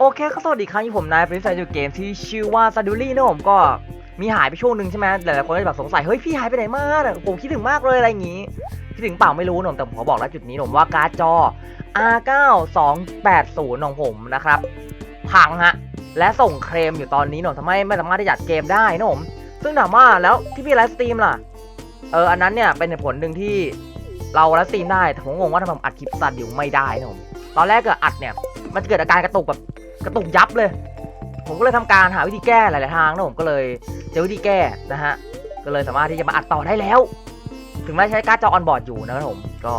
โอเคก็สวัสดีครั้งที่ผมนายเป็นแฟนอยู่เกมที่ชื่อว่าซาดูรี่นะผมก็มีหายไปช่วงหนึ่งใช่ไหมหลายๆคนก็แบบสงสัย เฮ้ย พี่หายไปไหนมาเนี่ยผมคิดถึงมากเลยอะไรอย่างงี้คิดถึงเปล่าไม่รู้หนุ่มแต่ผมขอบอกแล้วจุดนี้หนุ่มว่าการ์ดจอ R9 280 ของผมนะครับ พังฮะ และส่งเคลมอยู่ตอนนี้หนุ่มทำให้ไม่สามารถที่จะจัดเกมได้นะผมซึ่งถามว่าแล้วที่พี่ไลฟ์สตรีมล่ะเอออันนั้นเนี่ยเป็นเหตุผลหนึ่งที่เราไลฟ์สตรีมได้แต่ผมงงว่าทำไมอัดคลิปสัตว์อยู่ไม่ได้นะผมตอนแรกก็อัดเนี่ยมันจะเกิดอาการกระตุกแบบ กระตุกยับเลย ผมก็เลยทำการหาวิธีแก้หลาย ๆ ทางนะผมก็เลยเจอวิธีแก้นะฮะก็เลยสามารถที่จะมาอัดต่อได้แล้ว ถึงแม้ใช้การ์ดจอออนบอร์ดอยู่นะครับผมก็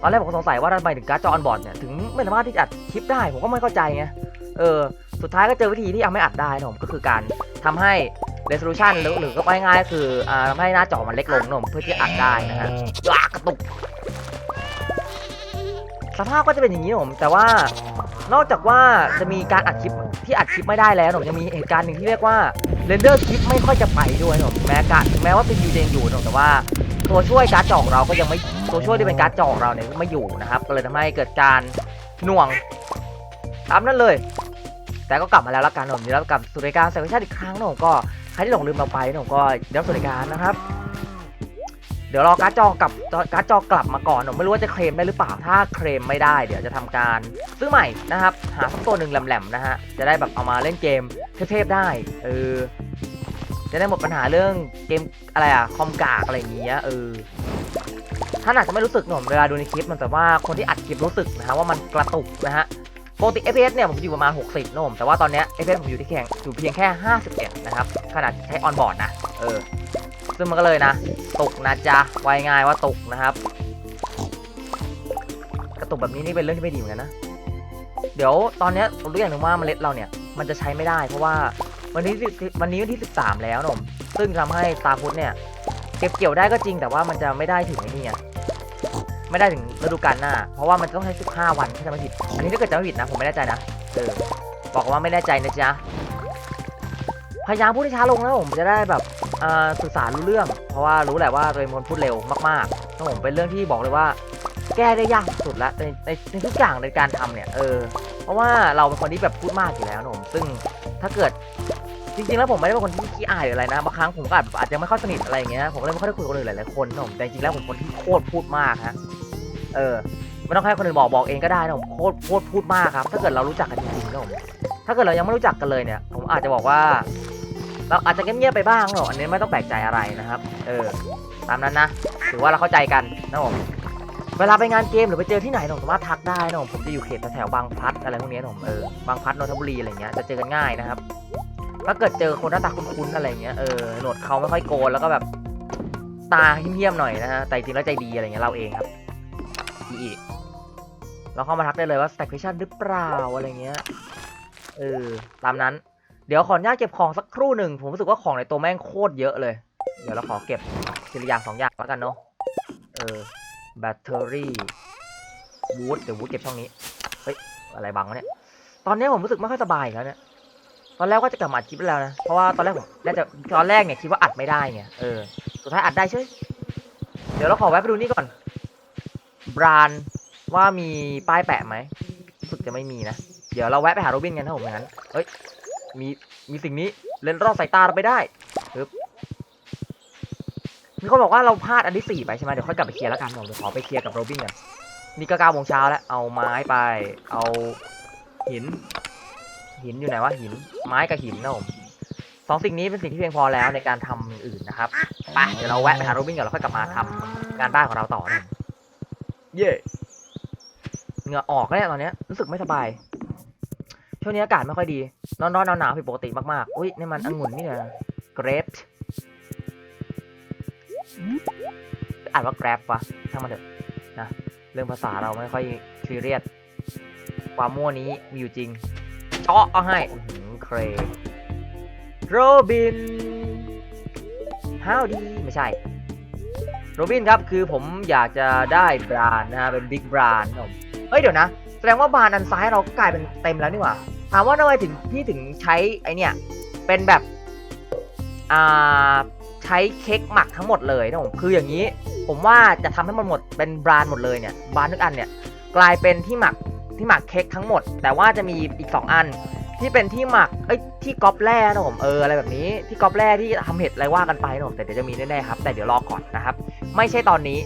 ตอนแรกผมก็สงสัยว่าทำไมถึงการ์ดจอออนบอร์ดเนี่ยถึงไม่สามารถที่จะอัดคลิปได้ผมก็ไม่เข้าใจไงเออสุดท้ายก็เจอวิธีที่ทำให้อัดได้นะผมก็คือการทำให้ resolution หรือหรือก็ง่ายๆก็คืออ่าทำให้หน้าจอมันเล็กลงนะผมเพื่อที่จะอัดได้นะฮะว้ากระตุกสภาพก็จะเป็นอย่างนี้นะผมแต่ว่า นอกจากว่าจะมีการอัดคลิปที่อัดคลิปไม่ได้แล้วผมยังมีเหตุการณ์หนึ่งที่เรียกว่าเรนเดอร์คลิปไม่ค่อยจะไปด้วยผมแม้การถึงแม้ว่าเป็นยูเดงอยู่ผมแต่ว่าตัวช่วยการ์ดจองเราก็ยังไม่ตัวช่วยที่เป็นการ์ดจองเราเนี่ยไม่อยู่นะครับก็เลยทำให้เกิดการหน่วงตามนั้นเลย แต่ก็กลับมาแล้วละกันผมยินดีรับกับสุริการเซอร์วิสอีกครั้งนะผมก็ใครที่หลงลืมเราไปนะผมก็ยินดีรับสุริการนะครับ เดี๋ยวรอการ์ดจอกลับการ์ดจอกลับมาก่อนผมไม่รู้ว่าจะเคลมได้หรือเปล่าถ้าเคลมไม่ได้เดี๋ยวจะทำการซื้อใหม่นะครับหาสักตัวหนึ่งแหลมๆนะฮะจะได้แบบเอามาเล่นเกมเทพๆได้เออจะได้หมดปัญหาเรื่องเกมอะไรอะคอมกากอะไรอย่างเงี้ยเออท่านอาจจะไม่รู้สึกหน่มเวลาดูในคลิปมันแต่ว่าคนที่อัดคลิปรู้สึกนะฮะว่ามันกระตุกนะฮะปกติ FPS เนี่ยผมอยู่ประมาณ 60นะผมแต่ว่าตอนเนี้ย FPS ผมอยู่ที่แข่งอยู่เพียงแค่ 51 นะครับขนาดใช้ออนบอร์ดนะเออ ซึ่งมันก็เลยนะ ตกนะจ๊ะไว้ง่ายว่าตกนะครับ กระตุกแบบนี้นี่เป็นเรื่องที่ไม่ดีเหมือนกันนะ เดี๋ยวตอนนี้ผมรู้อย่างหนึ่งว่าเมล็ดเราเนี่ย มันจะใช้ไม่ได้ เพราะว่าวันนี้วันนี้วันที่ 13 แล้วนะผมซึ่งทำให้ตาพุธเนี่ยเก็บเกี่ยวได้ก็จริงแต่ว่ามันจะไม่ได้ถึงไอ้นี่ไงไม่ได้ถึงฤดูกาลหน้า เพราะว่ามันต้องใช้ 15 วันถ้าจะไม่ผิด อันนี้ถ้าเกิดจะไม่ผิดนะ ผมไม่แน่ใจนะ เออ บอกว่าไม่แน่ใจนะจ๊ะ พยายามพูดให้ช้าลงนะผมจะได้แบบ สื่อสารรู้เรื่อง เพราะว่ารู้แหละว่าตัวเองเป็นคนพูดเร็วมากๆนะผมเป็นเรื่องที่บอกเลยว่า แก้ได้ยากสุดละในในในทุกอย่างในการทำเนี่ยเออเพราะว่าเราเป็นคนที่แบบพูดมากอยู่แล้วนะผมซึ่งถ้าเกิดจริงๆแล้วผมไม่ได้เป็นคนที่ขี้อายหรืออะไรนะบางครั้งผมก็อาจอาจจะไม่ค่อยสนิทอะไรอย่างเงี้ยผมก็เลยไม่ค่อยได้คุยกับคนอื่นหลายๆคนนะผมแต่จริงๆแล้วผมคนที่โคตรพูดมากฮะเออไม่ต้องให้คนอื่นบอกบอกเองก็ได้นะผมโคตรโคตรพูดมากครับ ถ้าเกิดเรารู้จักกันจริงๆนะผมถ้าเกิดเรายังไม่รู้จักกันเลยเนี่ย ผมอาจจะบอกว่า เราอาจจะเงียบๆไปบ้างหรอกอันนี้ไม่ต้องแปลกใจอะไรนะครับ เออ ตามนั้นนะ ถือว่าเราเข้าใจกันนะผม เวลาไปงานเกมหรือไปเจอที่ไหนผมสามารถทักได้นะผมผมจะอยู่เขตแถวบางพลัดอะไรพวกนี้นะผม เออ บางพลัดนนทบุรีอะไรเงี้ย จะเจอกันง่ายนะครับ ถ้าเกิดเจอคนหน้าตาคุ้นๆอะไรเงี้ย เออ หนวดเขาไม่ค่อยโกนแล้วก็แบบตาเหี้ยมๆหน่อยนะฮะ แต่จริงแล้วใจดีอะไรเงี้ยเราเองครับอีกเราเข้ามาทักได้เลยว่า stack question หรือเปล่าอะไรเงี้ย เออ ตามนั้น เดี๋ยวขออนุญาตเก็บของสักครู่หนึ่ง ผมรู้สึกว่าของในตัวแม่งโคตรเยอะเลย เดี๋ยวเราขอเก็บทีละอย่างสองอย่างแล้วกันเนาะ เออ แบตเตอรี่วูดเดี๋ยววูดเก็บช่องนี้ เฮ้ย อะไรบังวะเนี่ย ตอนนี้ผมรู้สึกไม่ค่อยสบายแล้วเนี่ย ตอนแรกว่าจะกลับมาอัดคลิปแล้วนะ เพราะว่าตอนแรกผมน่าจะตอนแรกเนี่ยคิดว่าอัดไม่ได้ไง เออ สุดท้ายอัดได้เช่ยเดี๋ยวเราขอแวะไปดูนี่ก่อน บรานว่ามีป้ายแปะไหมรู้สึกจะไม่มีนะ เดี๋ยวเราแวะไปหาโรบินกันนะผมอย่างนั้น เฮ้ย มีมีสิ่งนี้เลนรอดสายตาเราไปได้ปึ๊บมีคนบอกว่าเราพลาดอันที่สี่ไปใช่ไหมเดี๋ยวค่อยกลับไปเคลียร์แล้วกันผมเดี๋ยวขอไปเคลียร์กับโรบินกันนี่ก็เก้าโมงเช้าแล้ว เอาไม้ไป เอาหิน หินอยู่ไหนวะหิน ไม้กับหินนะผมสองสิ่งนี้เป็นสิ่งที่เพียงพอแล้วในการทำอย่างอื่นนะครับไปเดี๋ยวเราแวะไปหาโรบินก่อนแล้วค่อยกลับมาทำงานบ้านของเราต่อนะเย่เหงื่อออกแล้วเนี่ยตอนเนี้ยรู้สึกไม่สบาย ช่วงนี้อากาศไม่ค่อยดีร้อนๆหนาวๆผิดปกติมากๆ อุ้ยนี่มันองุ่นนี่นะเกรปอ่านว่าแกรปวะช่างมันเถอะนะเรื่องภาษาเราไม่ค่อยซีเรียสความมั่วนี้มีอยู่จริงเจาะเอาให้เครโรบิน How ดีไม่ใช่โรบินครับคือผมอยากจะได้บรานด์นะฮะเป็นบิ๊กบรานด์ผมเฮ้ยเดี๋ยวนะ แสดงว่าบานอันซ้ายเรากลายเป็นเต็มแล้วนี่หว่า ถามว่าทำไมถึงพี่ถึงใช้ไอเนี่ยเป็นแบบอ่าใช้เค้กหมักทั้งหมดเลยนะผมคืออย่างนี้ ผมว่าจะทำให้มันหมดเป็นบรานหมดเลยเนี่ยบรานทุกอันเนี่ยกลายเป็นที่หมักที่หมักเค้กทั้งหมด แต่ว่าจะมีอีก 2 อัน ที่เป็นที่หมักเอ้ยที่ก๊อปแร่นะผมเอออะไรแบบนี้ที่ก๊อปแร่ที่ทำเห็ดอะไรว่ากันไปนะผมแต่เดี๋ยวจะมีแน่ๆครับแต่เดี๋ยวรอก่อนนะครับ ไม่ใช่ตอนนี้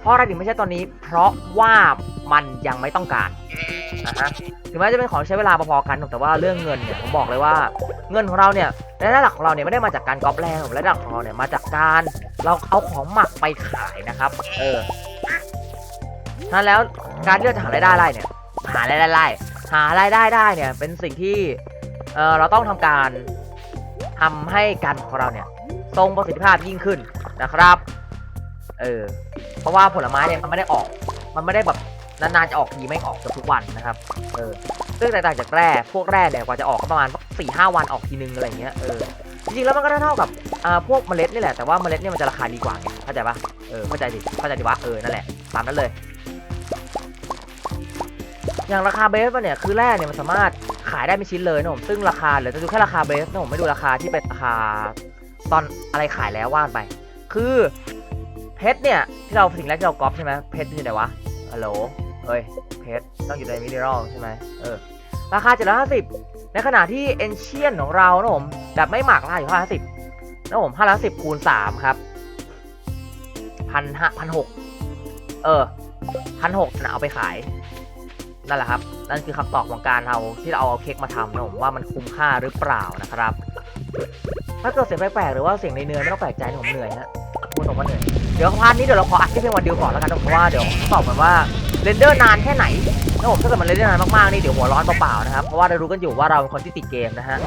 เพราะอะไรถึงไม่ใช่ตอนนี้ เพราะว่ามันยังไม่ต้องการนะฮะถึงแม้จะเป็นของใช้เวลาพอๆกันแต่ว่าเรื่องเงินเนี่ยผมบอกเลยว่าเงินของเราเนี่ยรายได้หลักของเราเนี่ยไม่ได้มาจากการก๊อปแร่ผมรายได้หลักของเราเนี่ยมาจากการเราเอาของหมักไปขายนะครับเออนั้นแล้วการที่เราจะหารายได้ได้เนี่ยหารายได้ได้หารายได้ได้เนี่ยเป็นสิ่งที่เออเราต้องทำการทำให้การของเราเนี่ยทรงประสิทธิภาพยิ่งขึ้นนะครับ เออ เพราะว่าผลไม้เนี่ยมันไม่ได้ออก มันไม่ได้แบบนานๆจะออกทีไม่ออกเกือบทุกวันนะครับ เออซึ่งแตกต่างจากแร่ พวกแร่เนี่ยกว่าจะออกก็ประมาณสี่ห้าวันออกทีนึงอะไรเงี้ย เออ จริงๆแล้วมันก็เท่ากับอ่าพวกเมล็ดนี่แหละ แต่ว่าเมล็ดเนี่ยมันจะราคาดีกว่าไงเข้าใจปะเออ เข้าใจดิ เข้าใจดิวะ เออ นั่นแหละ ตามนั้นเลย อย่างราคาเบสเนี่ย คือแร่เนี่ยมันสามารถขายได้ไม่ชิ้นเลยนะผม ซึ่งราคาเหลือจะดูแค่ราคาเบสนะผมไม่ดูราคาที่เป็นราคาตอนอะไรขายแล้วว่านไป คือ เพชรเนี่ยที่เราสิ่งแรกที่เราก๊อปใช่ไหมเพชรอยู่ไหนวะฮัลโหลเอ้ยเพชรต้องอยู่ในมิเนอรัลใช่ไหมเออราคา 750 ในขณะที่เอนเชียนของเรานะผมแบบไม่หมักราคาอยู่ 550นะผม550คูณ3ครับพันห้าพันหกเออพันหกนะเอาไปขายนั่นแหละครับ นั่นคือคำตอบของการเอาที่เราเอาเค้กมาทำนะผมว่ามันคุ้มค่าหรือเปล่านะครับ ถ้าเกิดเสียงแปลกๆหรือว่าเสียงในเนื้อไม่ต้องแปลกใจผมเหนื่อยฮะ พูดตรงว่าเหนื่อยเดี๋ยวพาร์ทนี้เดี๋ยวเราขออัดแค่เพียงวันเดียวก่อนแล้วกันเพราะว่าเดี๋ยวตอบกันว่าเรนเดอร์นานแค่ไหนนะผมถ้าเกิดมันเรนเดอร์นานมากๆนี่เดี๋ยวหัวร้อนเปล่าๆนะครับเพราะว่าเรารู้กันอยู่ว่าเราเป็นคนที่ติดเกมนะฮะ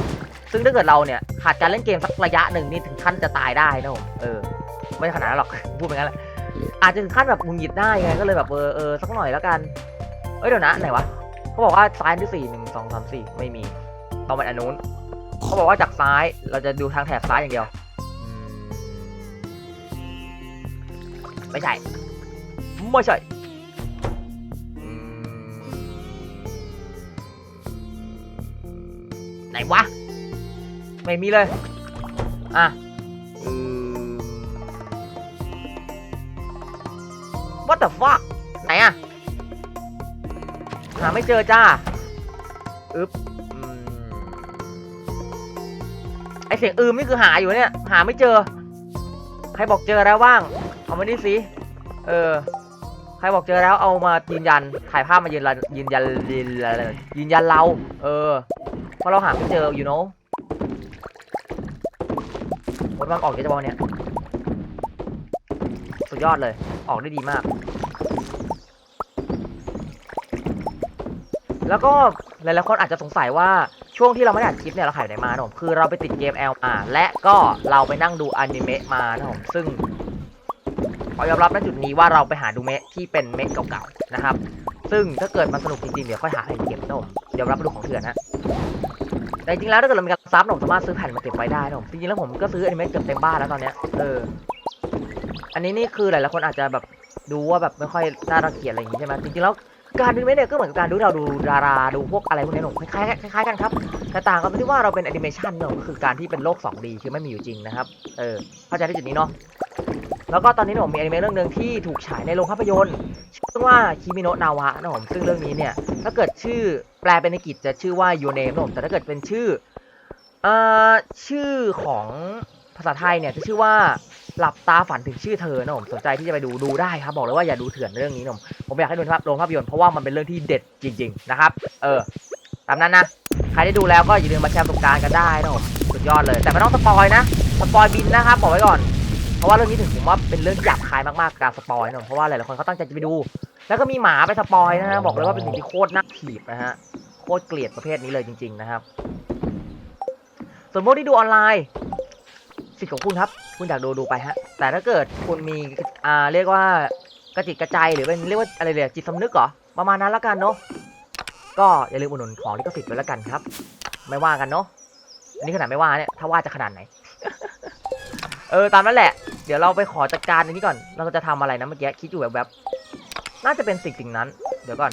ซึ่งถ้าเกิดเราเนี่ยขาดการเล่นเกมสักระยะหนึ่งนี่ถึงขั้นจะตายได้นะผมเออไม่ขนาดนั้นหรอกพูดไปงั้นแหละอาจจะถึงขั้นแบบหงุดหงิดได้ไงก็เลยแบบเออเออสักหน่อยแล้วกันเอ้ยเดี๋ยวนะไหนวะเขาบอกว่าซ้ายที่สี่หนึ่งสองสามสี่ไม่มีต้องเป็นอันนู้นเขาบอกว่าจากซ้ายเราจะดูทางแถบซ้ายอย่างเดียว ไม่ใช่ ไม่ใช่ ไหนวะ ไม่มีเลย อะอ what the fuck ไหนอะหาไม่เจอจ้าอึ๊บอืมไอเสียงอืมนี่คือหาอยู่เนี่ย หาไม่เจอ ใครบอกเจอแล้วว่าง เอามานี่สิ เออ ใครบอกเจอแล้วเอามายืนยัน ถ่ายภาพมายืนยันยืนยันยืนยันยืนยันเรา เออ เพราะเราหาไม่เจอ you know มดบางออกเยอะจะบอกเนี่ยสุดยอดเลย ออกได้ดีมาก แล้วก็หลายๆคนอาจจะสงสัยว่าช่วงที่เราไม่ได้อัดคลิปเนี่ยเราขายไหนมานะผมคือเราไปติดเกม L มาและก็เราไปนั่งดูอนิเมะมานะผมซึ่ง ขอยอมรับณจุดนี้ว่าเราไปหาดูเมะที่เป็นเมะเก่าๆนะครับ ซึ่งถ้าเกิดมันสนุกจริงๆ เดี๋ยวค่อยหาแผ่นเก็บนะผมเดี๋ยวรับมาดูของเถื่อนฮะแต่จริงๆแล้วถ้าเกิดเรามีการซับผมสามารถซื้อแผ่นมาเก็บไว้ได้นะผมจริงๆแล้วผมก็ซื้ออนิเมะเกือบเต็มบ้านแล้วตอนเนี้ยเอออันนี้นี่คือหลายๆคนอาจจะแบบดูว่าแบบไม่ค่อยน่ารังเกียจอะไรอย่างงี้ใช่ไหมจริงๆแล้วการดูไม่เนี่ยก็เหมือนกับการดูเราดูดาราดูพวกอะไรพวกนี้หนุ่มคล้ายๆคล้ายๆกันครับแต่ต่างกันที่ว่าเราเป็นแอนิเมชันเนอะก็คือการที่เป็นโลก 2D คือไม่มีอยู่จริงนะครับ เออเข้าใจที่จุดนี้เนาะ แล้วก็ตอนนี้ผมมีอนิเมะเรื่องหนึ่งที่ถูกฉายในโรงภาพยนตร์ชื่อว่าคิมิโนะนาวะนะผมซึ่งเรื่องนี้เนี่ยถ้าเกิดชื่อแปลเป็นอังกฤษจะชื่อว่า Your Name นะผมแต่ถ้าเกิดเป็นชื่อเอ่อชื่อของภาษาไทยเนี่ยจะชื่อว่าหลับตาฝันถึงชื่อเธอนะผมสนใจที่จะไปดูดูได้ครับบอกเลยว่าอย่าดูเถื่อนเรื่องนี้นะผมผมอยากให้ดูภาพโรงภาพยนตร์เพราะว่ามันเป็นเรื่องที่เด็ดจริง ๆ นะครับ เออตามนั้นนะใครได้ดูแล้วก็อย่าลืมมาแชร์ประสบการณ์กันได้นะผมสุดยอดเลย แต่ไม่ต้องสปอยนะสปอยบินนะครับบอกไว้ก่อน เพราะว่าเรื่องนี้ถึงผมว่าเป็นเรื่องที่หยาบคายมากๆการสปอยนะเพราะว่าหลายๆคนเขาตั้งใจจะไปดู แล้วก็มีหมาไปสปอยนะฮะบอกเลยว่าเป็นสิ่งที่โคตรน่าถีบนะฮะโคตรเกลียดประเภทนี้เลยจริง ๆ นะครับ ส่วนพวกที่ดูออนไลน์สิทธิ์ของคุณครับ คุณอยากดูดูไปฮะ แต่ถ้าเกิดคุณมีอ่าเรียกว่ากระจิตกระใจหรือเป็นเรียกว่าอะไรเลยจิตสำนึกเหรอประมาณนั้นแล้วกันเนาะก็อย่าลืมอุดหนุนของลิขสิทธิ์ไว้แล้วกันครับ ไม่ว่ากันเนาะอันนี้ขนาดไม่ว่าเนี่ยถ้าว่าจะขนาดไหน เออตามนั้นแหละ เดี๋ยวเราไปขอจัดการอันนี้ก่อน เราจะทำอะไรนะเมื่อกี้คิดอยู่แบบๆน่าจะเป็นสิ่งสิ่งนั้น เดี๋ยวก่อน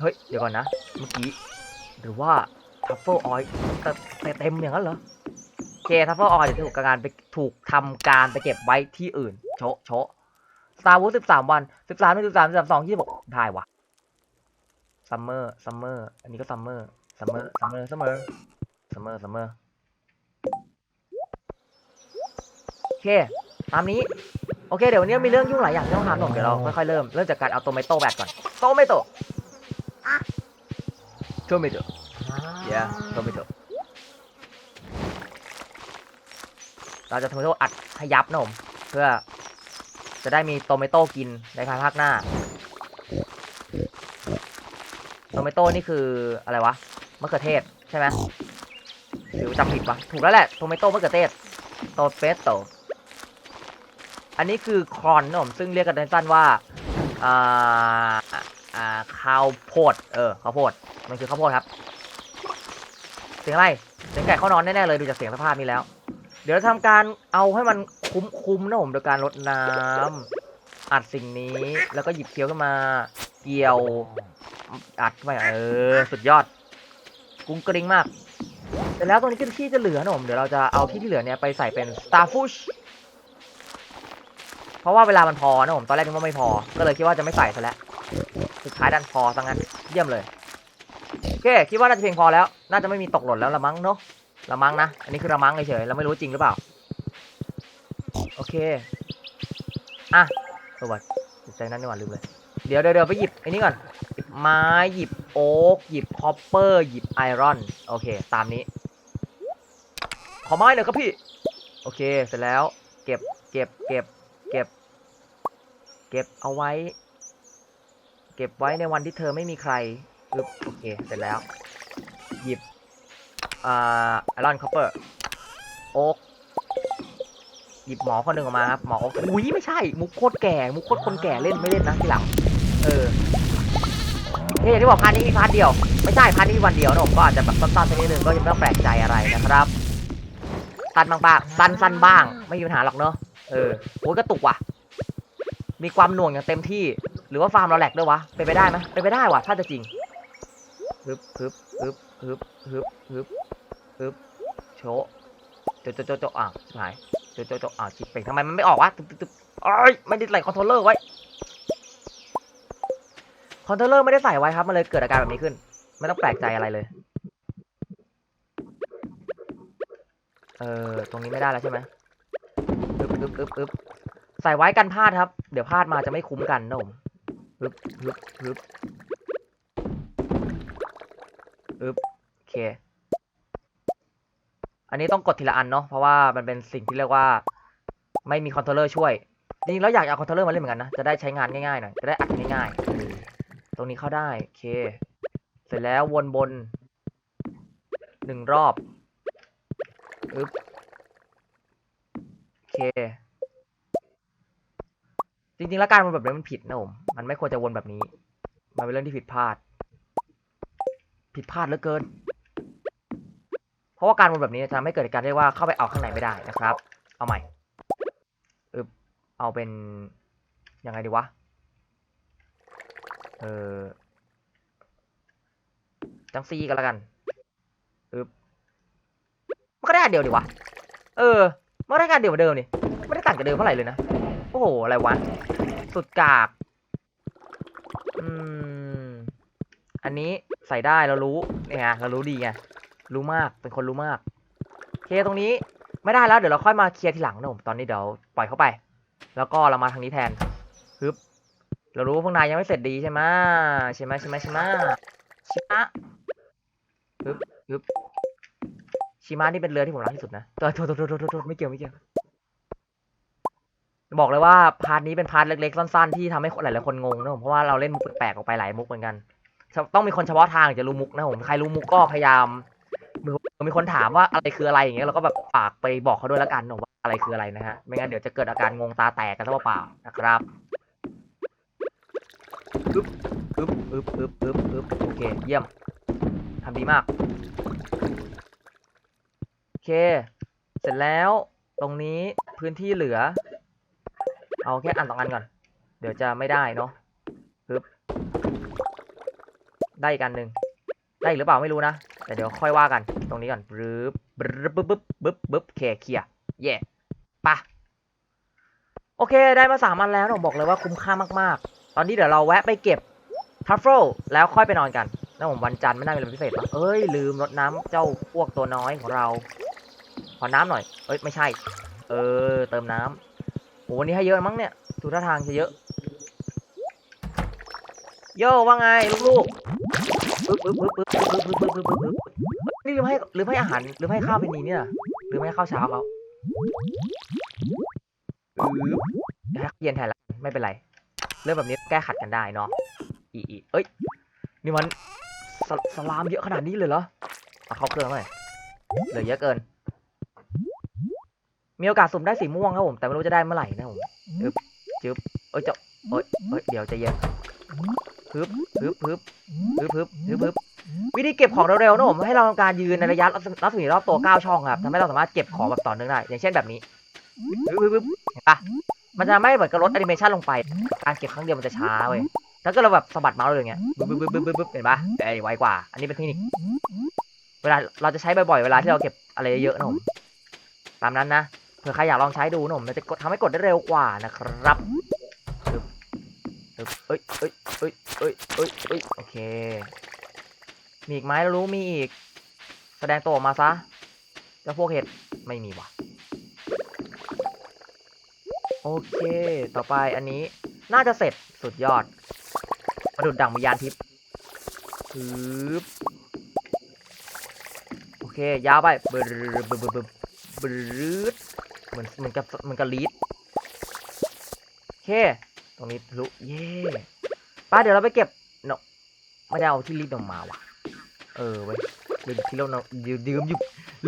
เฮ้ย เดี๋ยวก่อนนะ เมื่อกี้ หรือว่าทัฟเฟิลออยเต็มอย่างนั้นเหรอโอเคทัฟเฟิลออยเดี๋ยวถูกการไปถูกทำการไปเก็บไว้ที่อื่น โชะโชะสตาร์วูสิบสามวันสิบสามสิบสามสิบสองยี่สิบหกได้วะซัมเมอร์ซัมเมอร์อันนี้ก็ซัมเมอร์ซัมเมอร์ซัมเมอร์ซัมเมอร์ซัมเมอร์ซัมเมอร์โอ เค ตามนี้ โอเค เดี๋ยววันนี้มีเรื่องยุ่งหลายอย่างที่ต้องทำหน่อยเดี๋ยวเราค่อยๆเริ่ม เริ่มจากการเอาโตเมโต้แบกก่อน โตเมโต้โตเมโต้ yeah โตเมโต้เราจะโตเมโต้อัดให้ยับนะผมเพื่อจะได้มีโตเมโต้กินในภายภาคหน้า โตเมโต้นี่คืออะไรวะ มะเขือเทศใช่ไหมหรือจำผิดปะถูกแล้วแหละ โตเมโต้มะเขือเทศ โตเปโต อันนี้คือครอนนะผมซึ่งเรียกกันสั้นๆว่าอ่าอ่าข้าวโพดเออข้าวโพดมันคือข้าวโพดครับเสียงอะไรเสียงไก่เข้านอนแน่ๆเลยดูจากเสียงสภาพนี้แล้ว เดี๋ยวทำการเอาให้มันคุ้มๆนะผมโดยการรดน้ำอัดสิ่งนี้แล้วก็หยิบเคี้ยวขึ้นมา เกี่ยวอัดไปเออสุดยอด กุ้งกริ้งมากเสร็จแล้วตรงนี้ที่จะเหลือนะผมเดี๋ยวเราจะเอาที่ที่เหลือเนี่ยไปใส่เป็น starfish เพราะว่าเวลามันพอนะผมตอนแรกนึกว่าไม่พอ ก็เลยคิดว่าจะไม่ใส่ซะแล้วสุดท้ายดันพอซะงั้นเยี่ยมเลยโอเคคิดว่าน่าจะเพียงพอแล้ว น่าจะไม่มีตกหล่นแล้วละมั้งเนาะละมั้งนะอันนี้คือละมั้งเฉยๆเราไม่รู้จริงหรือเปล่าโอเคอะเออว่ะจิตใจนั่นนี่หว่าลืมเลยเดี๋ยวเดี๋ยวเดี๋ยวไปหยิบไอ้นี่ก่อนหยิบไม้หยิบโอ๊กหยิบคอปเปอร์หยิบไอรอนโอเค ตามนี้ ขอไม้หน่อยครับพี่ โอเคเสร็จแล้ว เก็บเก็บเก็บ เก็บ เก็บเอาไว้ เก็บไว้ในวันที่เธอไม่มีใครปึ๊บโอเค เสร็จแล้ว หยิบอ่าไอรอนคอปเปอร์ โอ๊กหยิบหมอคนหนึ่งออกมาครับ หมอโอ๊กอุ้ยไม่ใช่ มุกโคตรแก่ มุกโคตรคนแก่เล่นไม่เล่นนะทีหลัง เออนี่อย่างที่บอกพาร์ทนี้มีพาร์ทเดียว ไม่ใช่พาร์ทนี้วันเดียวนะผมก็อาจจะแบบสั้นๆสักนิดนึงก็ยังไม่ต้องแปลกใจอะไรนะครับ สั้นบ้างบ้างสั้นสั้นบ้าง ไม่มีปัญหาหรอกเนอะ เออโอ้ยกระตุกว่ะ มีความหน่วงอย่างเต็มที่ หรือว่าฟาร์มเราแหลกด้วยวะ เป็นไปได้ไหมเป็นไปได้ว่ะ ถ้าจะจริงฮึบฮึบฮึบฮึบฮึบฮึบฮึบโชะโจโจโจโจอะชิบหายโจโจโจอะชิบเป่งทำไมมันไม่ออกวะตึ๊บตึ๊บตึ๊บเอ้ยไม่ได้ใส่คอนโทรลเลอร์ไว้ คอนโทรลเลอร์ไม่ได้ใส่ไว้ครับ มันเลยเกิดอาการแบบนี้ขึ้น ไม่ต้องแปลกใจอะไรเลย เออ ตรงนี้ไม่ได้แล้วใช่ไหม อึบอึบอึบใส่ไว้กันพลาดครับ เดี๋ยวพลาดมาจะไม่คุ้มกันนะผมอึบอึบอึบอึบโอเค อันนี้ต้องกดทีละอันเนาะเพราะว่ามันเป็นสิ่งที่เรียกว่า ไม่มีคอนโทรลเลอร์ช่วยจริงๆแล้วอยากเอาคอนโทรลเลอร์มาเล่นเหมือนกันนะ จะได้ใช้งานง่ายๆหน่อย จะได้อัดง่ายๆ ตรงนี้เข้าได้ โอเค เสร็จแล้ววนบนหนึ่งรอบ อึ๊บ เค จริงๆ แล้วการวนแบบนี้มันผิดนะผม มันไม่ควรจะวนแบบนี้ มันเป็นเรื่องที่ผิดพลาด ผิดพลาดเหลือเกิน เพราะว่าการวนแบบนี้จะทำให้เกิดการเรียกว่าเข้าไปเอาข้างในไม่ได้นะครับ เอาใหม่อึบเอาเป็นยังไงดีวะ เออจังซีกันแล้วกันอึบมันก็ได้เดียวดิวะ เออ มันได้การเดียวเหมือนเดิมนี่ไม่ได้ต่างจากเดิมเท่าไหร่เลยนะ โอ้โห อะไรวะ สุดกากอืมอันนี้ใส่ได้เรารู้เนี่ยไงเรารู้ดีไงรู้มากเป็นคนรู้มากเคตรงนี้ไม่ได้แล้วเดี๋ยวเราค่อยมาเคลียร์ทีหลังนะผมตอนนี้เดี๋ยวปล่อยเข้าไป แล้วก็เรามาทางนี้แทนฮึบเรารู้ว่าพวกนายยังไม่เสร็จดีใช่ไหมใช่ไหมใช่ไหมใช่ไหมชิมะฮึบฮึบ ชิมะนี่เป็นเรือที่ผมรักที่สุดนะตัวตัวตัวตัวตัวตัวไม่เกี่ยวไม่เกี่ยว บอกเลยว่าพาร์ทนี้เป็นพาร์ทเล็กๆสั้นๆที่ทำให้หลายๆคนงงนะผมเพราะว่าเราเล่นมุกแปลกๆออกไปหลายมุกเหมือนกัน ต้องมีคนเฉพาะทางจะรู้มุกนะผมใครรู้มุกก็พยายามมีมีคนถามว่าอะไรคืออะไรอย่างเงี้ยเราก็แบบฝากไปบอกเขาด้วยละกันว่าอะไรคืออะไรนะฮะไม่งั้นเดี๋ยวจะเกิดอาการงงตาแตกกันซะเปล่านะครับอึ๊บอึ๊บอึ๊บอึ๊บอึ๊บอึ๊บโอเค เยี่ยมทำดีมาก เค เสร็จแล้วตรงนี้พื้นที่เหลือ เอาแค่อันสองอันก่อน เดี๋ยวจะไม่ได้เนาะปึ๊บได้อีกอันหนึ่งได้อีกหรือเปล่าไม่รู้นะ แต่เดี๋ยวค่อยว่ากัน ตรงนี้ก่อนปึ๊บปึ๊บปึ๊บปึ๊บปึ๊บปึ๊บเคเคลียเย่ปะโอเคได้มาสามอันแล้วผมบอกเลยว่าคุ้มค่ามากๆ ตอนนี้เดี๋ยวเราแวะไปเก็บทัฟเฟิลแล้วค่อยไปนอนกันนะผมวันจันทร์ไม่น่ามีอะไรพิเศษหรอกเอ้ยลืมรดน้ำเจ้าพวกตัวน้อยของเรา ขอน้ำหน่อย เอ้ยไม่ใช่ เออ เติมน้ำโหวันนี้ให้เยอะมั้งเนี่ยดูท่าทางจะเยอะ โย่ว่าไงลูกๆปึ๊บปึ๊บปึ๊บปึ๊บปึ๊บปึ๊บปึ๊บปึ๊บปึ๊บนี่ลืมให้ลืมให้อาหารลืมให้ข้าวเป็นนี้เนี่ยลืมให้ข้าวเช้าเขาปึ๊บเย็นแทนละไม่เป็นไร เรื่องแบบนี้แก้ขัดกันได้เนาะอีอีเอ้ยนี่มันสสลามเยอะขนาดนี้เลยเหรอเอาเข้าเครื่องหน่อยเหลือเยอะเกิน มีโอกาสสุ่มได้สีม่วงครับผม แต่ไม่รู้จะได้เมื่อไหร่นะผมจึ๊บจึ๊บเอ้ยเจ้าเอ้ยเอ้ยเดี๋ยวจะเย็นฮึบฮึบฮึบฮึบฮึบฮึบฮึบวิธีเก็บของเร็วๆนะผมให้เราทำการยืนในระยะรัศมีรอบตัว 9 ช่องครับทำให้เราสามารถเก็บของแบบต่อเนื่องได้ อย่างเช่นแบบนี้ฮึบฮึบฮึบเห็นปะมันจะไม่เหมือนกับลดแอนิเมชันลงไป การเก็บครั้งเดียวมันจะช้าเว้ยถ้าเกิดเราแบบสะบัดเมาส์เลยอย่างเงี้ยบึ๊บบึ๊บบึ๊บบึ๊บบึ๊บเห็นปะไอ้ไวกว่า อันนี้เป็นเทคนิค เวลาเราจะใช้บ่อยๆ เวลาที่เราเก็บอะไรเยอะๆนะผม ตามนั้นนะ ผื่อใครอยากลองใช้ดูนะผมมันจะทำให้กดได้เร็วกว่านะครับเอ้ยเอ้ยเอ้ยเอ้ยเอ้ยเอ้ยโอเค มีอีกไหมเรารู้มีอีก แสดงตัวออกมาซะเจ้าพวกเห็ดไม่มีว่ะ โอเค ต่อไปอันนี้น่าจะเสร็จสุดยอดมาดูดดั่งวิญญาณทิพย์ปึ๊บโอเค ยาวไปบึ๊บบึ๊บบึ๊บบึ๊บบึ๊บ เหมือนเหมือนกับเหมือนกับลีดโอเค ตรงนี้ทะลุเย่ป้าเดี๋ยวเราไปเก็บเนาะไม่ได้เอาที่รีดนมมาว่ะ เออเว้ยลืมที่เรานมลืมลืมหยิบ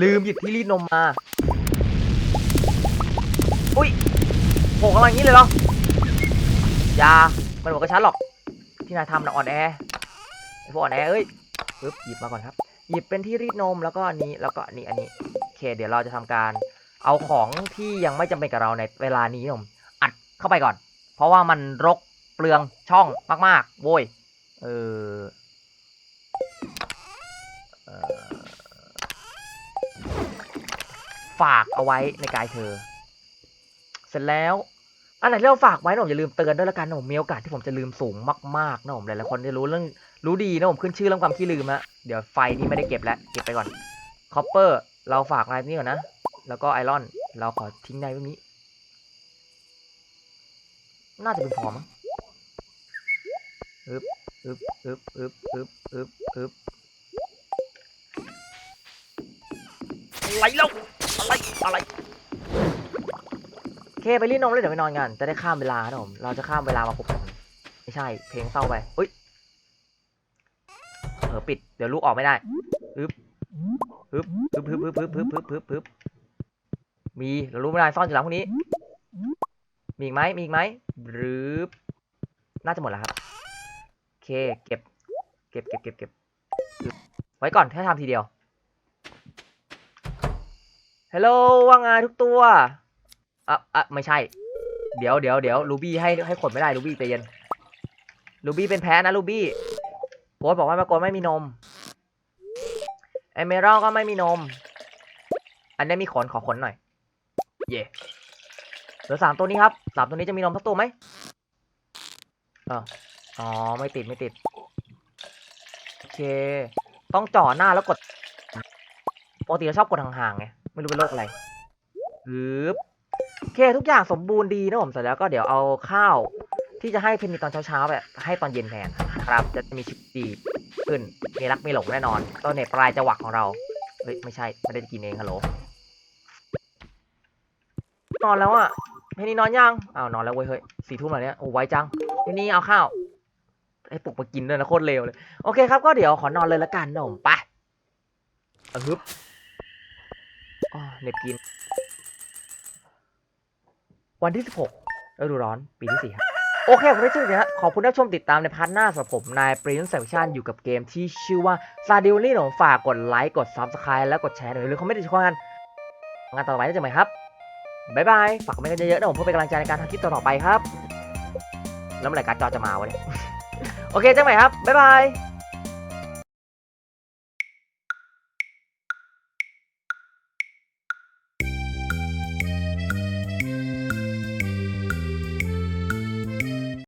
ลืมหยิบที่รีดนมมาอุ้ยโผล่เข้ามาอย่างนี้เลยเหรออยามันบอกกับฉันหรอกที่นายทำนะอ่อนแอไอ้พวกอ่อนแอเอ้ยปึ๊บหยิบมาก่อนครับ หยิบเป็นที่รีดนมแล้วก็อันนี้แล้วก็อันนี้อันนี้โอเค เดี๋ยวเราจะทำการ เอาของที่ยังไม่จำเป็นกับเราในเวลานี้ผมอัดเข้าไปก่อน เพราะว่ามันรกเปลืองช่องมากๆโว้ยเออฝากเอาไว้ในกายเธอ เสร็จแล้วอันไหนที่เราฝากไว้นะผมอย่าลืมเตือนด้วยละกันนะผมมีโอกาสที่ผมจะลืมสูงมากๆนะผมหลายๆคนจะรู้เรื่องรู้ดีนะผมขึ้นชื่อเรื่องความขี้ลืมอะเดี๋ยวไฟนี่ไม่ได้เก็บแล้วเก็บไปก่อนคอปเปอร์เราฝากอะไรนี่ก่อนนะ แล้วก็ไอรอน เราขอทิ้งในไว้นี้ น่าจะเป็นพอมั้งอึบอึบอึบอึบอึบอึบอึบอะไรเล่าอะไรอะไรโอเคไปรีดนมแล้วเดี๋ยวไปนอนกันจะได้ข้ามเวลานะผมเราจะข้ามเวลามาพบกันไม่ใช่ เพลงเศร้าไปอุ้ยเออปิด เดี๋ยวลูกออกไม่ได้ฮึบฮึบฮึบฮึบฮึบฮึบฮึบฮึบฮึบฮึบ มีเรารู้ไม่ได้ซ่อนอยู่หลังพวกนี้ มีอีกไหมมีอีกไหมหรือน่าจะหมดแล้วครับโอเคเก็บ เก็บเก็บเก็บเก็บไว้ก่อนแค่ทำทีเดียวฮัลโหลว่าไงทุกตัวอะอะไม่ใช่ เดี๋ยวเดี๋ยวเดี๋ยวลูบี้ให้ให้ขนไม่ได้ลูบี้ใจเย็นลูบี้เป็นแพ้นะลูบี้โค้ดบอกว่ามาโกนไม่มีนมเอเมรัลก็ไม่มีนม อันนี้มีขนขอขนหน่อย เย่เหลือสามตัวนี้ครับสามตัวนี้จะมีนมสักตัวไหมเอออ๋อ ไม่ติดไม่ติด โอเค ต้องจ่อหน้าแล้วกดปกติเราชอบกดห่างๆไง ไม่รู้เป็นโรคอะไรฮึบโอเค ทุกอย่างสมบูรณ์ดีนะผม เสร็จแล้วก็เดี๋ยวเอาข้าว ที่จะให้เพนนีตอนเช้าๆแบบให้ตอนเย็นแทนครับ จะมีชีวิตดีขึ้นมีรักมีหลงแน่นอนต้นเนตปลายจะหวักของเรา เฮ้ย ไม่ใช่ ไม่ได้กินเองฮัลโหล นอนแล้วอะเพนนีนอนยังอ้าวนอนแล้วเว้ยเฮ้ยสี่ทุ่มแล้วเนี่ยโอ้ไวจังเพนนีเอาข้าวให้ปลุกมากินด้วยนะโคตรเร็วเลย โอเคครับก็เดี๋ยวขอนอนเลยละกันนะผมไปอะฮึบอ๋อเน็บกิน วันที่16ฤดูร้อนปีที่4ครับโอเคผมได้ชื่อนะขอบคุณที่ชมติดตามในพาร์ทหน้าสำหรับผม นาย Prince s e c t i o n อยู่กับเกมที่ชื่อว่า s a d i l l y ผมฝากกดไลค์ กด Subscribe แล้วกดแชร์หน่อยหรือคอมเมนต์ในช่องกันงานต่อไปได้เจอไหมครับ บายบาย ฝากคอมเมนต์กันเยอะๆนะผมเพื่อเป็นกำลังใจในการทำคลิปต่อๆไปครับ แล้วเมื่อไหร่การ์ดจอจะมาวะเนี่ย โอเคเจอกันใหม่ครับ บ๊ายบาย